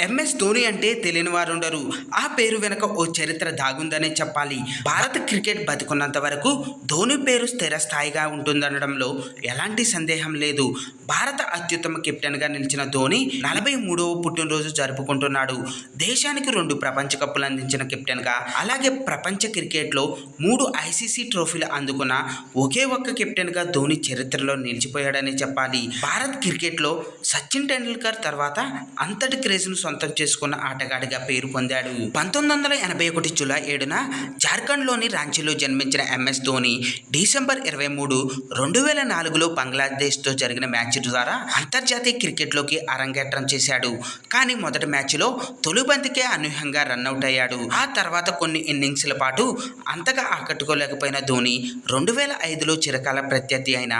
MS Dhoni అంటే తెలియని వారు ఉండరు ఆ పేరు వెనుక ఓ చరిత్ర దాగుందనే చెప్పాలి. భారత క్రికెట్ బతికున్నంత వరకు ధోని పేరు స్థిరస్థాయిగా ఉంటుందనడంలో ఎలాంటి సందేహం లేదు. భారత అత్యుత్తమ కెప్టెన్గా నిలిచిన ధోని నలభై మూడవ పుట్టినరోజు జరుపుకుంటున్నాడు. దేశానికి రెండు ప్రపంచ కప్పులు అందించిన కెప్టెన్గా అలాగే ప్రపంచ క్రికెట్లో మూడు ఐసీసీ ట్రోఫీలు అందుకున్న ఒకే ఒక్క కెప్టెన్గా ధోని చరిత్రలో నిలిచిపోయాడని చెప్పాలి. భారత్ క్రికెట్లో సచిన్ టెండూల్కర్ తర్వాత అంతటి క్రేజ్ను సొంతం చేసుకున్న ఆటగాడిగా పేరు పొందాడు. పంతొమ్మిది వందల ఎనభై ఒకటి జూలై ఏడున జార్ఖండ్లోని రాంచీలో జన్మించిన ఎంఎస్ ధోని డిసెంబర్ ఇరవై మూడు రెండు వేల నాలుగులో బంగ్లాదేశ్తో జరిగిన మ్యాచ్ ద్వారా అంతర్జాతీయ క్రికెట్లోకి అరంగేట్రం చేశాడు. కానీ మొదటి మ్యాచ్లో తొలి బంతికే అనూహ్యంగా రన్అట్ అయ్యాడు. ఆ తర్వాత కొన్ని ఇన్నింగ్స్ల పాటు అంతగా ఆకట్టుకోలేకపోయిన ధోని రెండు వేల ఐదులో చిరకాల ప్రత్యర్థి అయిన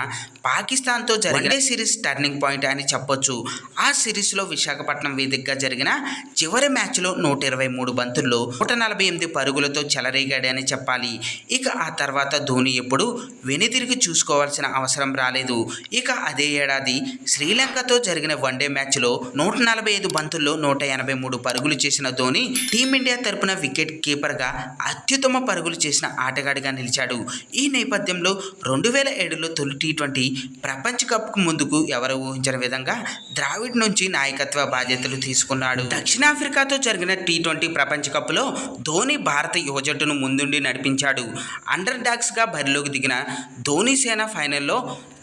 పాకిస్తాన్తో జరిగిన సిరీస్ టర్నింగ్ పాయింట్ అని చెప్పొచ్చు. ఆ సిరీస్లో విశాఖపట్నం వేదికగా జరిగిన చివరి మ్యాచ్లో నూట ఇరవై మూడు బంతుల్లో నూట నలభై ఎనిమిది పరుగులతో చెలరేగాడని చెప్పాలి. ఇక ఆ తర్వాత ధోని ఎప్పుడు వెనుతిరిగి చూసుకోవాల్సిన అవసరం రాలేదు. ఇక అదే ఏడాది శ్రీలంకతో జరిగిన వన్డే మ్యాచ్లో నూట నలభై ఐదు బంతుల్లో నూట ఎనభై మూడు పరుగులు చేసిన ధోని టీమిండియా తరపున వికెట్ కీపర్గా అత్యుత్తమ పరుగులు చేసిన ఆటగాడిగా నిలిచాడు. ఈ నేపథ్యంలో రెండు వేల ఏడులో తొలి టీ ట్వంటీ ప్రపంచ కప్కు ముందుకు ఎవరు ఊహించిన విధంగా ద్రావిడ్ నుంచి నాయకత్వ బాధ్యతలు తీసుకున్నాడు. దక్షిణాఫ్రికాతో జరిగిన టీ ట్వంటీ ప్రపంచ కప్లో ధోని భారత యువ జట్టును ముందుండి నడిపించాడు. అండర్ డాగ్స్గా బరిలోకి దిగిన ధోని సేన ఫైనల్లో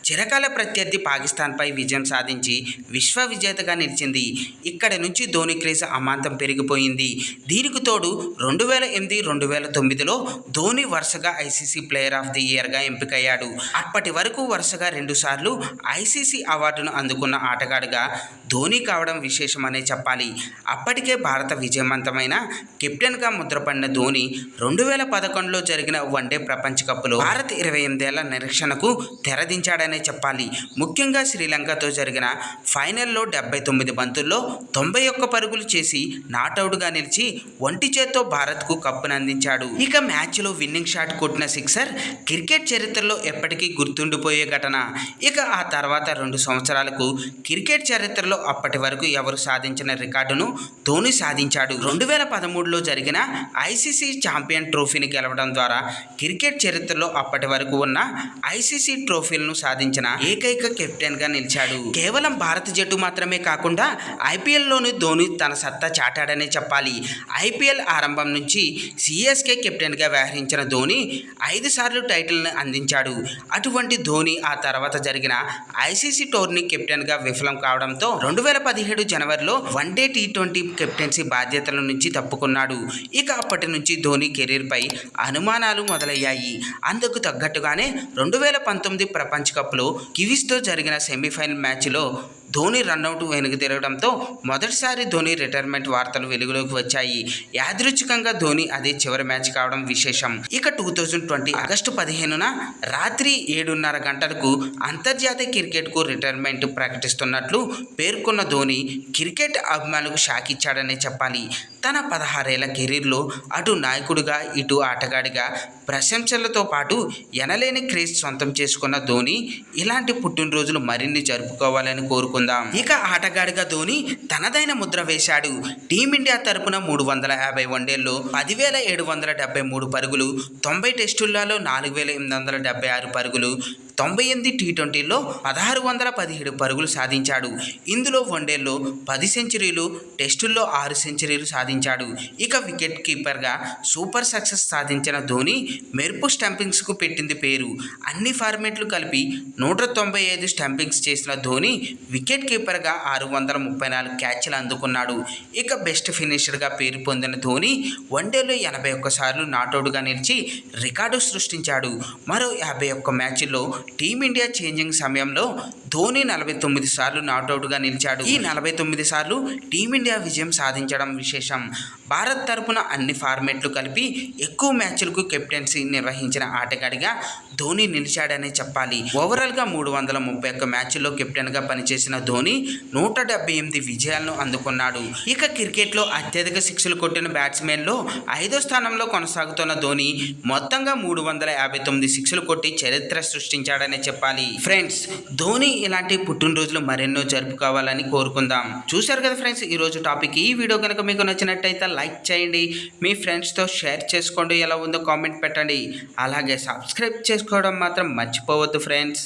చిరకాల ప్రత్యర్థి పాకిస్తాన్పై విజయం సాధించి విశ్వ విజేతగా నిలిచింది. ఇక్కడి నుంచి ధోని క్రేజ్ అమాంతం పెరిగిపోయింది. దీనికి తోడు రెండు వేల ఎనిమిది రెండు వేల తొమ్మిదిలో ధోని వరుసగా ఐసీసీ ప్లేయర్ ఆఫ్ ది ఇయర్గా ఎంపికయ్యాడు. అప్పటి వరకు వరుసగా రెండుసార్లు ఐసీసీ అవార్డును అందుకున్న ఆటగాడుగా ధోని కావడం విశేషమనే చెప్పాలి. అప్పటికే భారత విజయవంతమైన కెప్టెన్గా ముద్రపడిన ధోని రెండు వేల పదకొండులో జరిగిన వన్డే ప్రపంచ కప్లో భారత్ ఇరవై ఎనిమిదేళ్ళ నిరీక్షణకు తెరదించాడని చెప్పాలి. ముఖ్యంగా శ్రీలంకతో జరిగిన ఫైనల్లో డెబ్బై తొమ్మిది బంతుల్లో తొంభై ఒక్క పరుగులు చేసి నాటౌట్గా నిలిచి ఒంటి చేత్తో భారత్కు కప్పును అందించాడు. ఇక మ్యాచ్లో విన్నింగ్ షాట్ కొట్టిన సిక్సర్ క్రికెట్ చరిత్రలో ఎప్పటికీ గుర్తుండిపోయే ఘటన. ఇక ఆ తర్వాత రెండు సంవత్సరాలకు క్రికెట్ చరిత్రలో అప్పటి వరకు ఎవరు సాధించిన రికార్డును ధోని సాధించాడు. రెండు వేల పదమూడులో జరిగిన ఐసీసీ ఛాంపియన్ ట్రోఫీని గెలవడం ద్వారా క్రికెట్ చరిత్రలో అప్పటి వరకు ఉన్న ఐసీసీ ట్రోఫీలను సాధించిన ఏకైక కెప్టెన్గా నిలిచాడు. కేవలం భారత జట్టు మాత్రమే కాకుండా ఐపీఎల్లోనూ ధోని తన సత్తా చాటాడనే చెప్పాలి. ఐపీఎల్ ఆరంభం నుంచి సిఎస్కే కెప్టెన్గా వ్యవహరించిన ధోని ఐదు సార్లు టైటిల్ని అందించాడు. అటువంటి ధోని ఆ తర్వాత జరిగిన ఐసీసీ టోర్నీ కెప్టెన్గా విఫలం కావడంతో రెండు వేల పదిహేడు జనవరిలో వన్డే టీ ట్వంటీ కెప్టెన్సీ బాధ్యతల నుంచి తప్పుకున్నాడు. ఇక అప్పటి నుంచి ధోని కెరీర్పై అనుమానాలు మొదలయ్యాయి. అందుకు తగ్గట్టుగానే రెండు వేల పంతొమ్మిది ప్రపంచ కప్ కప్లో కివీస్తో జరిగిన సెమీఫైనల్ మ్యాచ్లో ధోని రన్అట్ వెనుక తిరగడంతో మొదటిసారి ధోని రిటైర్మెంట్ వార్తలు వెలుగులోకి వచ్చాయి. యాదృచ్ఛికంగా ధోని అదే చివరి మ్యాచ్ కావడం విశేషం. ఇక టూ థౌజండ్ ట్వంటీ ఆగస్టు పదిహేనున రాత్రి ఏడున్నర గంటలకు అంతర్జాతీయ క్రికెట్కు రిటైర్మెంట్ ప్రకటిస్తున్నట్లు పేర్కొన్న ధోని క్రికెట్ అభిమానులకు షాక్ ఇచ్చాడనే చెప్పాలి. తన పదహారేళ్ళ కెరీర్లో అటు నాయకుడిగా ఇటు ఆటగాడిగా ప్రశంసలతో పాటు ఎనలేని క్రేజ్ సొంతం చేసుకున్న ధోని ఇలాంటి పుట్టినరోజులు మరిన్ని జరుపుకోవాలని కోరుకుంది. ఇక ఆటగాడిగా ధోని తనదైన ముద్ర వేశాడు. టీమిండియా తరపున మూడు వందల యాభై వన్డేల్లో పదివేల ఏడు వందల డెబ్బై మూడు పరుగులు తొంభై టెస్టులలో నాలుగు వేల ఎనిమిది వందల డెబ్బై ఆరు పరుగులు తొంభై ఎనిమిది టీ ట్వంటీలో పదహారు వందల పదిహేడు పరుగులు సాధించాడు. ఇందులో వన్డేల్లో పది సెంచరీలు టెస్టుల్లో ఆరు సెంచరీలు సాధించాడు. ఇక వికెట్ కీపర్గా సూపర్ సక్సెస్ సాధించిన ధోని మెరుపు స్టంపింగ్స్కు పెట్టింది పేరు. అన్ని ఫార్మేట్లు కలిపి నూట తొంభై ఐదు స్టంపింగ్స్ చేసిన ధోని వికెట్ కీపర్గా ఆరు వందల ముప్పై నాలుగు క్యాచ్లు అందుకున్నాడు. ఇక బెస్ట్ ఫినిషర్గా పేరు పొందిన ధోని వన్డేలో ఎనభై ఒక్కసార్లు నాటౌట్గా నిలిచి రికార్డు సృష్టించాడు. మరో యాభై ఒక్క మ్యాచ్ల్లో టీమిండియా చేంజింగ్ సమయంలో ధోని నలభై తొమ్మిది సార్లు నాటౌట్గా నిలిచాడు. ఈ నలభై తొమ్మిది సార్లు టీమిండియా విజయం సాధించడం విశేషం. భారత్ తరపున అన్ని ఫార్మేట్లు కలిపి ఎక్కువ మ్యాచ్లకు కెప్టెన్సీ నిర్వహించిన ఆటగాడిగా ధోని నిలిచాడనే చెప్పాలి. ఓవరాల్గా మూడు వందల ముప్పై ఒక్క మ్యాచ్ల్లో కెప్టెన్గా పనిచేసిన ధోని నూట డెబ్బై ఎనిమిది విజయాలను అందుకున్నాడు. ఇక క్రికెట్లో అత్యధిక సిక్స్లు కొట్టిన బ్యాట్స్మెన్లో ఐదో స్థానంలో కొనసాగుతున్న ధోని మొత్తంగా మూడు వందల యాభై తొమ్మిది సిక్స్లు కొట్టి చరిత్ర సృష్టించాడనే చెప్పాలి. ఫ్రెండ్స్ ధోని ఇలాంటి పుట్టినరోజులు మరెన్నో జరుపుకోవాలని కోరుకుందాం. చూశారు కదా ఫ్రెండ్స్ ఈరోజు టాపిక్. ఈ వీడియో కనుక మీకు నచ్చినట్టయితే లైక్ చేయండి. మీ ఫ్రెండ్స్తో షేర్ చేసుకోండి. ఎలా ఉందో కామెంట్ పెట్టండి. అలాగే సబ్స్క్రైబ్ చేసుకోవడం మాత్రం మర్చిపోవద్దు ఫ్రెండ్స్.